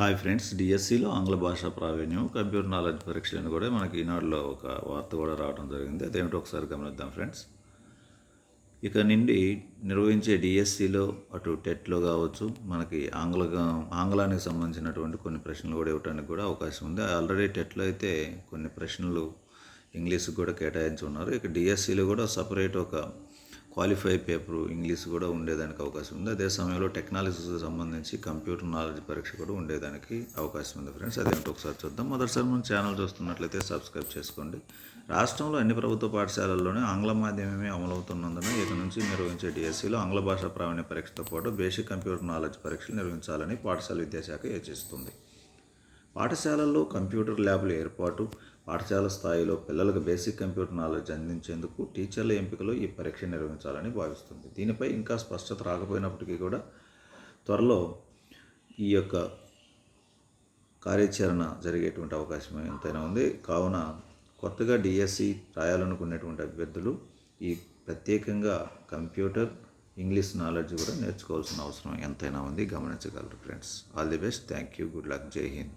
Hi friends డిఎస్సిలో ఆంగ్ల భాష ప్రావీణ్యం కంప్యూటర్ నాలెడ్జ్ పరీక్షలను కూడా మనకి ఈనాడులో ఒక వార్త కూడా రావడం జరిగింది. అదేమిటో ఒకసారి గమనిద్దాం ఫ్రెండ్స్. ఇక నుండి నిర్వహించే డిఎస్సిలో అటు టెట్లో కావచ్చు మనకి ఆంగ్ల ఆంగ్లానికి సంబంధించినటువంటి కొన్ని ప్రశ్నలు కూడా ఇవ్వడానికి కూడా అవకాశం ఉంది. ఆల్రెడీ టెట్లో అయితే కొన్ని ప్రశ్నలు ఇంగ్లీష్కి కూడా కేటాయించి ఉన్నారు. ఇక డిఎస్సిలో కూడా సపరేట్ ఒక క్వాలిఫై పేపరు ఇంగ్లీష్ కూడా ఉండేదానికి అవకాశం ఉంది. అదే సమయంలో టెక్నాలజీకి సంబంధించి కంప్యూటర్ నాలెడ్జ్ పరీక్ష కూడా ఉండేదానికి అవకాశం ఉంది ఫ్రెండ్స్. అదేంటో ఒకసారి చూద్దాం. మొదటిసారి మనం ఛానల్ చూస్తున్నట్లయితే సబ్స్క్రైబ్ చేసుకోండి. రాష్ట్రంలో అన్ని ప్రభుత్వ పాఠశాలల్లోనే ఆంగ్ల మాధ్యమమే అమలవుతున్నందున ఇక నుంచి నిర్వహించే డిఎస్సిలో ఆంగ్ల భాషా ప్రావీణ్య పరీక్షతో పాటు బేసిక్ కంప్యూటర్ నాలెడ్జ్ పరీక్షలు నిర్వహించాలని పాఠశాల విద్యాశాఖ యోచిస్తుంది పాఠశాలల్లో కంప్యూటర్ ల్యాబ్ల ఏర్పాటు పాఠశాల స్థాయిలో పిల్లలకు బేసిక్ కంప్యూటర్ నాలెడ్జ్ అందించేందుకు టీచర్ల ఎంపికలో ఈ పరీక్ష నిర్వహించాలని భావిస్తుంది. దీనిపై ఇంకా స్పష్టత రాకపోయినప్పటికీ కూడా త్వరలో ఈ యొక్క కార్యాచరణ జరిగేటువంటి అవకాశం ఎంతైనా ఉంది. కావున కొత్తగా డిఎస్సి రాయాలనుకునేటువంటి అభ్యర్థులు ఈ ప్రత్యేకంగా కంప్యూటర్ ఇంగ్లీష్ నాలెడ్జ్ కూడా నేర్చుకోవాల్సిన అవసరం ఎంతైనా ఉంది. గమనించగలరు friends. All the best. Thank you. Good luck. జై హింద్.